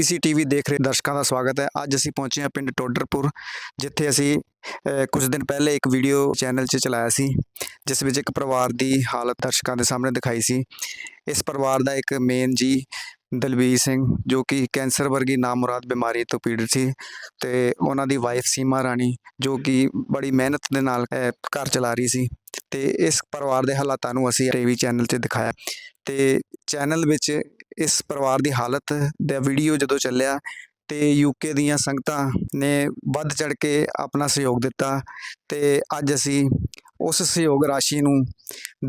PBC TV ਦੇਖ ਰਹੇ ਦਰਸ਼ਕਾਂ ਦਾ ਸਵਾਗਤ ਹੈ। ਅੱਜ ਅਸੀਂ ਪਹੁੰਚੇ ਹਾਂ ਪਿੰਡ ਟੋਡਰਪੁਰ ਜਿੱਥੇ ਅਸੀਂ ਅ, ਕੁਝ ਦਿਨ ਪਹਿਲੇ ਇੱਕ ਵੀਡੀਓ ਚੈਨਲ 'ਚ ਚਲਾਇਆ ਸੀ ਜਿਸ ਵਿੱਚ ਇੱਕ ਪਰਿਵਾਰ ਦੀ ਹਾਲਤ ਦਰਸ਼ਕਾਂ ਦੇ ਸਾਹਮਣੇ ਦਿਖਾਈ ਸੀ। ਇਸ ਪਰਿਵਾਰ ਦਾ ਇੱਕ ਮੇਨ ਜੀ ਦਲਬੀਰ ਸਿੰਘ ਜੋ ਕਿ ਕੈਂਸਰ ਵਰਗੀ ਨਾਮੁਰਾਦ ਬਿਮਾਰੀ ਤੋਂ ਪੀੜਤ ਸੀ ਤੇ ਉਹਨਾਂ ਦੀ ਵਾਈਫ ਸੀਮਾ ਰਾਣੀ ਜੋ ਕਿ ਬੜੀ ਮਿਹਨਤ ਦੇ ਨਾਲ ਘਰ ਚਲਾ ਰਹੀ ਸੀ। ਤੇ ਇਸ ਪਰਿਵਾਰ ਦੇ ਹਾਲਾਤਾਂ ਨੂੰ ਅਸੀਂ ਟੀਵੀ ਚੈਨਲ 'ਤੇ ਦਿਖਾਇਆ। ਤੇ ਚੈਨਲ ਵਿੱਚ ਇਸ ਪਰਿਵਾਰ ਦੀ ਹਾਲਤ ਦਾ ਵੀਡੀਓ ਜਦੋਂ ਚੱਲਿਆ ਤੇ ਯੂਕੇ ਦੀਆਂ ਸੰਗਤਾਂ ਨੇ ਵੱਧ ਚੜ ਕੇ ਆਪਣਾ ਸਹਿਯੋਗ ਦਿੱਤਾ ਤੇ ਅੱਜ ਅਸੀਂ ਉਸ ਸਹਿਯੋਗ ਰਾਸ਼ੀ ਨੂੰ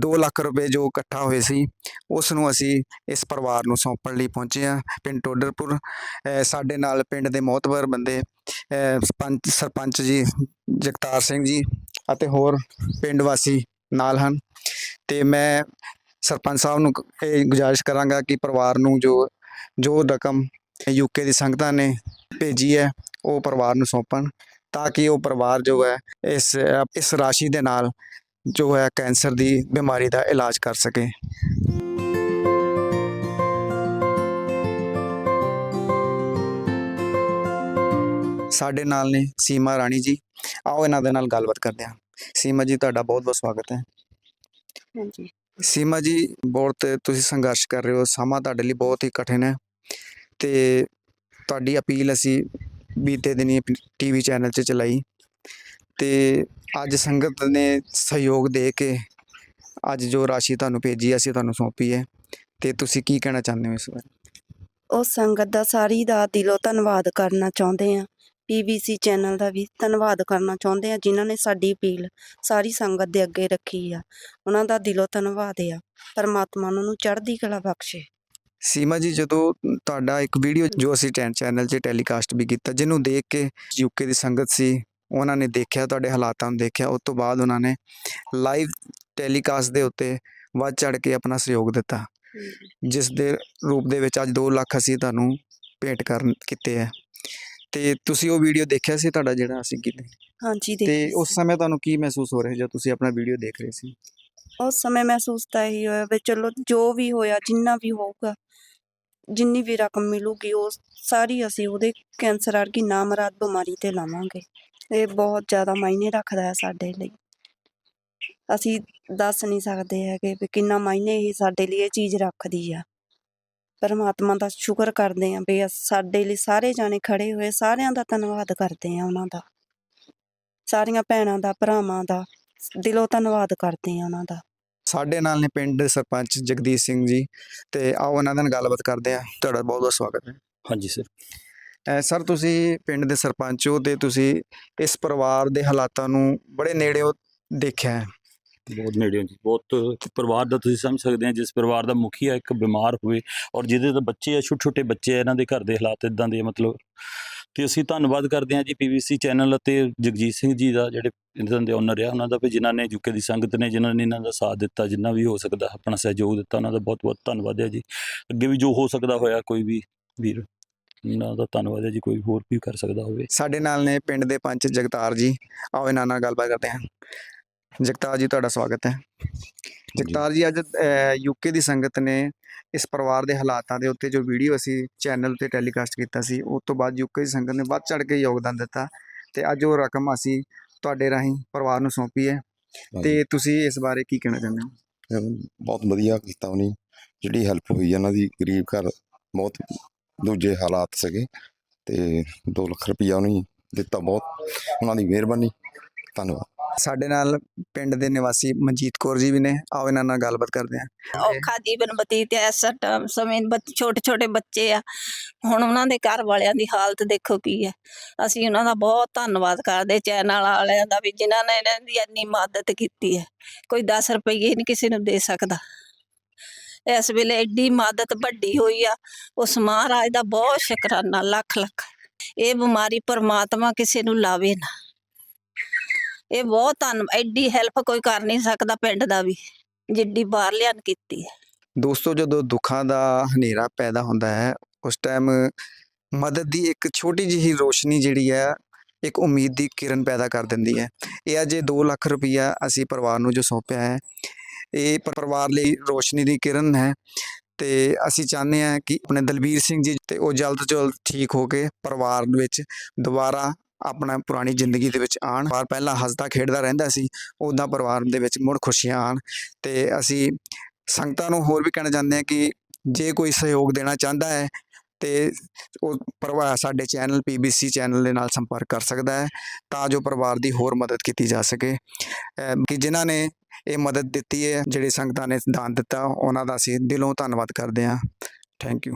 2 ਲੱਖ ਰੁਪਏ ਜੋ ਇਕੱਠਾ ਹੋਏ ਸੀ ਉਸ ਨੂੰ ਅਸੀਂ ਇਸ ਪਰਿਵਾਰ ਨੂੰ ਸੌਂਪਣ ਲਈ ਪਹੁੰਚੇ ਹਾਂ। ਪਿੰਡ ਟੋਡਰਪੁਰ ਸਾਡੇ ਨਾਲ ਪਿੰਡ ਦੇ ਮੋਹਤਬਰ ਬੰਦੇ ਅ, ਸਰਪੰਚ ਸਰਪੰਚ ਜੀ ਜਗਤਾਰ ਸਿੰਘ ਜੀ ਅਤੇ ਹੋਰ ਪਿੰਡ ਵਾਸੀ ਨਾਲ ਹਨ ਤੇ ਮੈਂ ਸਰਪੰਚ ਸਾਹਿਬ ਨੂੰ ਇਹ ਗੁਜ਼ਾਰਿਸ਼ ਕਰਾਂਗਾ ਕਿ ਪਰਿਵਾਰ ਨੂੰ ਜੋ ਜੋ ਰਕਮ ਯੂਕੇ ਦੀ ਸੰਗਤਾਂ ਨੇ ਭੇਜੀ ਹੈ, ਉਹ ਪਰਿਵਾਰ ਨੂੰ ਸੌਂਪਣ ਤਾਂ ਕਿ ਉਹ ਪਰਿਵਾਰ ਜੋ ਹੈ, ਇਸ ਇਸ ਰਾਸ਼ੀ ਦੇ ਨਾਲ ਜੋ ਹੈ ਕੈਂਸਰ ਦੀ ਬਿਮਾਰੀ ਦਾ ਇਲਾਜ ਕਰ ਸਕੇ। ਸਾਡੇ ਨਾਲ ਨੇ ਸੀਮਾ ਰਾਣੀ ਜੀ। ਆਓ ਇਹਨਾਂ ਦੇ ਨਾਲ ਗੱਲਬਾਤ ਕਰਦੇ ਹਾਂ। ਸੀਮਾ ਜੀ, ਤੁਹਾਡਾ ਬਹੁਤ ਬਹੁਤ ਸਵਾਗਤ ਹੈ। ਹਾਂਜੀ। ਸੀਮਾ ਜੀ, ਬਹੁਤ ਤੁਸੀਂ ਸੰਘਰਸ਼ ਕਰ ਰਹੇ ਹੋ, ਸਮਾਂ ਤੁਹਾਡੇ ਲਈ ਬਹੁਤ ਹੀ ਕਠਿਨ ਹੈ ਤੇ ਤੁਹਾਡੀ ਅਪੀਲ ਅਸੀਂ ਬੀਤੇ ਦਿਨੀ ਟੀਵੀ ਚੈਨਲ 'ਚ ਚਲਾਈ ਤੇ ਅੱਜ ਸੰਗਤ ਨੇ ਸਹਿਯੋਗ ਦੇ ਕੇ ਅੱਜ ਜੋ ਰਾਸ਼ੀ ਤੁਹਾਨੂੰ ਭੇਜੀ ਅਸੀਂ ਤੁਹਾਨੂੰ ਸੌਂਪੀ ਹੈ ਤੇ ਤੁਸੀਂ ਕੀ ਕਹਿਣਾ ਚਾਹੁੰਦੇ ਹੋ ਇਸ ਬਾਰੇ? ਉਹ ਸੰਗਤ ਦਾ ਸਾਰੀ ਦਾ ਦਿਲੋਂ ਧੰਨਵਾਦ ਕਰਨਾ ਚਾਹੁੰਦੇ ਆ ਪੀਬੀਸੀ ਚੈਨਲ ਦਾ ਵੀ ਧੰਨਵਾਦ ਕਰਨਾ ਚਾਹੁੰਦੇ ਆ ਜਿਨ੍ਹਾਂ ਨੇ ਸਾਡੀ ਅਪੀਲ ਸਾਰੀ ਸੰਗਤ ਦੇ ਅੱਗੇ ਰੱਖੀ ਆ। ਉਹਨਾਂ ਦਾ ਦਿਲੋਂ ਧੰਨਵਾਦ ਆ। ਪਰਮਾਤਮਾ ਉਹਨਾਂ ਨੂੰ ਚੜ੍ਹਦੀ ਕਲਾ ਬਖਸ਼ੇ। ਸੀਮਾ ਜੀ ਜਦੋਂ ਤੁਹਾਡਾ ਇੱਕ ਵੀਡੀਓ ਜੋ ਅਸੀਂ ਟੈਨ ਚੈਨਲ 'ਤੇ ਟੈਲੀਕਾਸਟ ਵੀ ਕੀਤਾ ਜਿਹਨੂੰ ਦੇਖ ਕੇ ਯੂਕੇ ਦੀ ਸੰਗਤ ਸੀ ਉਹਨਾਂ ਨੇ ਦੇਖਿਆ ਤੁਹਾਡੇ ਹਾਲਾਤਾਂ ਨੂੰ ਦੇਖਿਆ ਉਸ ਤੋਂ ਬਾਅਦ ਉਹਨਾਂ ਨੇ ਲਾਈਵ ਟੈਲੀਕਾਸਟ ਦੇ ਉੱਤੇ ਵੱਧ ਚੜ ਕੇ ਆਪਣਾ ਸਹਿਯੋਗ ਦਿੱਤਾ। ਜਿਸ ਦੇ ਰੂਪ ਦੇ ਵਿੱਚ ਅੱਜ 2 ਲੱਖ ਅਸੀਂ ਤੁਹਾਨੂੰ ਭੇਂਟ ਕਰਨ ਕੀਤੇ ਹੈ ਤੇ ਤੁਸੀਂ ਉਹ ਵੀਡੀਓ ਦੇਖਿਆ ਸੀ ਤੁਹਾਡਾ ਜਿਹੜਾ ਅਸੀਂ ਕੀਤੇ ਹਾਂਜੀ ਤੇ ਦੇਖੀ ਉਸ ਸਮੇਂ ਤੁਹਾਨੂੰ ਕੀ ਮਹਿਸੂਸ ਹੋ ਰਿਹਾ ਜਦ ਤੁਸੀਂ ਆਪਣਾ ਵੀਡੀਓ ਦੇਖ ਰਹੇ ਸੀ? ਉਸ ਸਮੇਂ ਮਹਿਸੂਸ ਤਾਂ ਇਹੀ ਹੋਇਆ ਵੀ ਚਲੋ ਜੋ ਵੀ ਹੋਇਆ ਜਿੰਨਾ ਵੀ ਹੋਊਗਾ ਜਿੰਨੀ ਵੀ ਰਕਮ ਮਿਲੂਗੀ ਉਹ ਸਾਰੀ ਅਸੀਂ ਉਹਦੇ ਕੈਂਸਰ ਵਰਗੀ ਨਾਮਰਾਦ ਬਿਮਾਰੀ ਤੇ ਲਾਵਾਂਗੇ। ਇਹ ਬਹੁਤ ਜ਼ਿਆਦਾ ਮਾਇਨੇ ਰੱਖਦਾ ਹੈ ਸਾਡੇ ਲਈ। ਅਸੀਂ ਦੱਸ ਨਹੀਂ ਸਕਦੇ ਹੈਗੇ ਵੀ ਕਿੰਨਾ ਮਾਇਨੇ ਇਹ ਸਾਡੇ ਲਈ ਇਹ ਚੀਜ਼ ਰੱਖਦੀ ਆ। ਪਰਮਾਤਮਾ ਦਾ ਸ਼ੁਕਰ ਕਰਦੇ ਆਂ ਵੀ ਸਾਡੇ ਲਈ ਸਾਰੇ ਜਾਣੇ ਖੜੇ ਹੋਏ ਸਾਰਿਆਂ ਦਾ ਧੰਨਵਾਦ ਕਰਦੇ ਆ ਉਹਨਾਂ ਦਾ। ਸਾਰੀਆਂ ਭੈਣਾਂ ਦਾ ਭਰਾਵਾਂ ਦਾ ਦਿਲੋਂ ਧੰਨਵਾਦ ਕਰਦੇ ਆ ਉਹਨਾਂ ਦਾ। ਸਾਡੇ ਨਾਲ ਨੇ ਪਿੰਡ ਦੇ ਸਰਪੰਚ ਜਗਦੀਸ਼ ਸਿੰਘ ਜੀ ਤੇ ਆਓ ਉਹਨਾਂ ਨਾਲ ਗੱਲਬਾਤ ਕਰਦੇ ਆ ਤੁਹਾਡਾ ਬਹੁਤ ਬਹੁਤ ਸਵਾਗਤ ਹੈ। ਹਾਂਜੀ ਸਰ। ਸਰ ਤੁਸੀਂ ਪਿੰਡ ਦੇ ਸਰਪੰਚ ਹੋ ਤੇ ਤੁਸੀਂ ਇਸ ਪਰਿਵਾਰ ਦੇ ਹਾਲਾਤਾਂ ਨੂੰ ਬੜੇ ਨੇੜਿਓਂ ਦੇਖਿਆ ਹੈ। ਬਹੁਤ ਨੇੜੇ ਹੋ ਜੀ ਬਹੁਤ ਪਰਿਵਾਰ ਦਾ ਤੁਸੀਂ ਸਮਝ ਸਕਦੇ ਆ, ਜਿਸ ਪਰਿਵਾਰ ਦਾ ਮੁਖੀਆ ਇੱਕ ਬਿਮਾਰ ਹੋਵੇ ਔਰ ਜਿਹਦੇ ਤਾਂ ਬੱਚੇ ਆ ਛੋਟੇ ਛੋਟੇ ਬੱਚੇ ਆ, ਇਹਨਾਂ ਦੇ ਘਰ ਦੇ ਹਾਲਾਤ ਇਦਾਂ ਦੇ ਮਤਲਬ ਤੇ ਅਸੀਂ ਧੰਨਵਾਦ ਕਰਦੇ ਹਾਂ ਜੀ ਪੀਵੀਸੀ ਚੈਨਲ ਅਤੇ ਜਗਜੀਤ ਸਿੰਘ ਜੀ ਦਾ, ਜਿਹੜੇ ਇਹਨਾਂ ਦੇ ਓਨਰ ਆ, ਉਹਨਾਂ ਦਾ ਵੀ ਜਿਨ੍ਹਾਂ ਨੇ ਯੂਕੇ ਦੀ ਸੰਗਤ ਨੇ, ਜਿਨ੍ਹਾਂ ਨੇ ਇਹਨਾਂ ਦਾ ਸਾਥ ਦਿੱਤਾ, ਜਿੰਨਾ ਵੀ ਹੋ ਸਕਦਾ, ਆਪਣਾ ਸਹਿਯੋਗ ਦਿੱਤਾ, ਉਹਨਾਂ ਦਾ ਬਹੁਤ ਬਹੁਤ ਧੰਨਵਾਦ ਹੈ ਜੀ। ਅੱਗੇ ਵੀ ਜੋ ਹੋ ਸਕਦਾ ਹੋਇਆ, ਕੋਈ ਵੀ ਵੀਰ, ਉਹਨਾਂ ਦਾ ਧੰਨਵਾਦ ਹੈ ਜੀ, ਕੋਈ ਹੋਰ ਵੀ ਕਰ ਸਕਦਾ ਹੋਵੇ। ਸਾਡੇ ਨਾਲ ਨੇ ਪਿੰਡ ਦੇ ਪੰਚ ਜਗਤਾਰ ਜੀ। ਆਓ ਇਹਨਾਂ ਨਾਲ ਗੱਲਬਾਤ ਕਰਦੇ ਹਾਂ। ਜਗਤਾਰ ਜੀ ਤੁਹਾਡਾ ਸਵਾਗਤ ਹੈ। ਜਗਤਾਰ ਜੀ ਅੱਜ ਯੂਕੇ ਦੀ ਸੰਗਤ ਨੇ ਇਸ ਪਰਿਵਾਰ ਦੇ ਹਾਲਾਤਾਂ ਦੇ ਉੱਤੇ ਜੋ ਵੀਡੀਓ ਅਸੀਂ ਚੈਨਲ ਤੇ ਟੈਲੀਕਾਸਟ ਕੀਤਾ ਸੀ ਉਸ ਤੋਂ ਬਾਅਦ ਯੂਕੇ ਦੀ ਸੰਗਤ ਨੇ ਵੱਧ ਚੜ ਕੇ ਯੋਗਦਾਨ ਦਿੱਤਾ ਤੇ ਅੱਜ ਉਹ ਰਕਮ ਅਸੀਂ ਤੁਹਾਡੇ ਰਾਹੀਂ ਪਰਿਵਾਰ ਨੂੰ ਸੌਂਪੀ ਹੈ। ਤੇ ਤੁਸੀਂ ਇਸ ਬਾਰੇ ਕੀ ਕਹਿਣਾ ਚਾਹੁੰਦੇ ਹੋ? ਬਹੁਤ ਵਧੀਆ ਕੀਤਾ ਉਹਨੇ ਜਿਹੜੀ ਹੈਲਪ ਹੋਈ ਇਹਨਾਂ ਦੀ ਗਰੀਬ ਘਰ ਬਹੁਤ ਦੂਜੇ ਹਾਲਾਤ ਸੀਗੇ ਤੇ 2 ਲੱਖ ਰੁਪਈਆ ਉਹਨੇ ਦਿੱਤਾ ਬਹੁਤ ਉਹਨਾਂ ਦੀ ਮਿਹਰਬਾਨੀ ਧੰਨਵਾਦ। ਸਾਡੇ ਨਾਲ ਪਿੰਡ ਦੇ ਨਿਵਾਸੀ ਮਨਜੀਤ ਕੌਰ ਜੀ ਵੀ ਨੇ। ਆਓ ਇਹਨਾਂ ਨਾਲ ਗੱਲਬਾਤ ਕਰਦੇ ਹਾਂ। ਔਖਾ ਜੀਵਨ ਬਤੀਤ ਐ ਇਸ ਸਮੇਂ ਛੋਟੇ ਛੋਟੇ ਬੱਚੇ ਆ। ਹੁਣ ਉਹਨਾਂ ਦੇ ਘਰ ਵਾਲਿਆਂ ਦੀ ਹਾਲਤ ਦੇਖੋ ਕੀ ਹੈ। ਅਸੀਂ ਉਹਨਾਂ ਦਾ ਬਹੁਤ ਧੰਨਵਾਦ ਕਰਦੇ ਚੈਨਲ ਵਾਲਿਆਂ ਦਾ ਵੀ, ਜਿਨ੍ਹਾਂ ਨੇ ਇਹਨਾਂ ਦੀ ਇੰਨੀ ਮਦਦ ਕੀਤੀ ਹੈ। ਕੋਈ 10 ਰੁਪਏ ਨਹੀਂ ਕਿਸੇ ਨੂੰ ਦੇ ਸਕਦਾ। ਇਸ ਵੇਲੇ ਐਡੀ ਮਦਦ ਵੱਡੀ ਹੋਈ ਆ। ਉਸ ਮਹਾਰਾਜ ਦਾ ਬਹੁਤ ਸ਼ੁਕਰਾਨਾ ਲੱਖ ਲੱਖ ਇਹ ਬਿਮਾਰੀ ਪਰਮਾਤਮਾ ਕਿਸੇ ਨੂੰ ਲਾਵੇ ਨਾ। ਇਹ ਬਹੁਤ ਧੰਨ, ਐਡੀ ਹੈਲਪ ਕੋਈ ਕਰ ਨਹੀਂ ਸਕਦਾ ਪਿੰਡ ਦਾ ਵੀ, ਜਿੱਡੀ ਬਾਹਰਲਿਆਂ ਨੇ ਕੀਤੀ ਹੈ। ਦੋਸਤੋ, ਜਦੋਂ ਦੁੱਖਾਂ ਦਾ ਹਨੇਰਾ ਪੈਦਾ ਹੁੰਦਾ ਹੈ, ਉਸ ਟਾਈਮ ਮਦਦ ਦੀ ਇੱਕ ਛੋਟੀ ਜਿਹੀ ਰੋਸ਼ਨੀ ਜਿਹੜੀ ਹੈ, ਇੱਕ ਉਮੀਦ ਦੀ ਕਿਰਨ ਪੈਦਾ ਕਰ ਦਿੰਦੀ ਹੈ। ਇਹ ਅਜੇ 2 ਲੱਖ ਰੁਪਇਆ ਅਸੀਂ ਪਰਿਵਾਰ ਨੂੰ ਜੋ ਸੌਂਪਿਆ ਹੈ, ਇਹ ਪਰਿਵਾਰ ਲਈ ਰੋਸ਼ਨੀ ਦੀ ਕਿਰਨ ਹੈ। ਤੇ ਅਸੀਂ ਚਾਹੁੰਦੇ ਹਾਂ ਕਿ ਆਪਣੇ ਦਲਬੀਰ ਸਿੰਘ ਜੀ ਤੇ ਉਹ ਜਲਦ ਤੋਂ ਜਲਦ ਠੀਕ ਹੋ ਕੇ ਪਰਿਵਾਰ ਵਿੱਚ ਦੁਬਾਰਾ ਆਪਣਾ ਪੁਰਾਣੀ ਜ਼ਿੰਦਗੀ ਦੇ ਵਿੱਚ ਆਣ ਪਰ ਪਹਿਲਾਂ ਹੱਸਦਾ, ਖੇਡਦਾ ਰਹਿੰਦਾ ਸੀ। ਉਦਾਂ ਪਰਿਵਾਰ ਦੇ ਵਿੱਚ ਮੁੜ ਖੁਸ਼ੀਆਂ ਆਣ ਤੇ ਅਸੀਂ ਸੰਗਤਾਂ ਨੂੰ ਹੋਰ ਵੀ ਕਹਿਣਾ ਚਾਹੁੰਦੇ ਹਾਂ ਕਿ ਜੇ ਕੋਈ ਸਹਿਯੋਗ ਦੇਣਾ ਚਾਹੁੰਦਾ ਹੈ, ਤੇ ਉਹ ਪਰਿਵਾਰ ਸਾਡੇ ਚੈਨਲ ਪੀਬੀਸੀ ਚੈਨਲ ਦੇ ਨਾਲ ਸੰਪਰਕ ਕਰ ਸਕਦਾ ਹੈ, ਤਾਂ ਜੋ ਪਰਿਵਾਰ ਦੀ ਹੋਰ ਮਦਦ ਕੀਤੀ ਜਾ ਸਕੇ। ਕਿ ਜਿਨ੍ਹਾਂ ਨੇ ਇਹ ਮਦਦ ਦਿੱਤੀ ਹੈ, ਜਿਹੜੇ ਸੰਗਤਾਂ ਨੇ ਦਾਨ ਦਿੱਤਾ, ਉਹਨਾਂ ਦਾ ਅਸੀਂ ਦਿਲੋਂ ਧੰਨਵਾਦ ਕਰਦੇ ਹਾਂ। Thank you.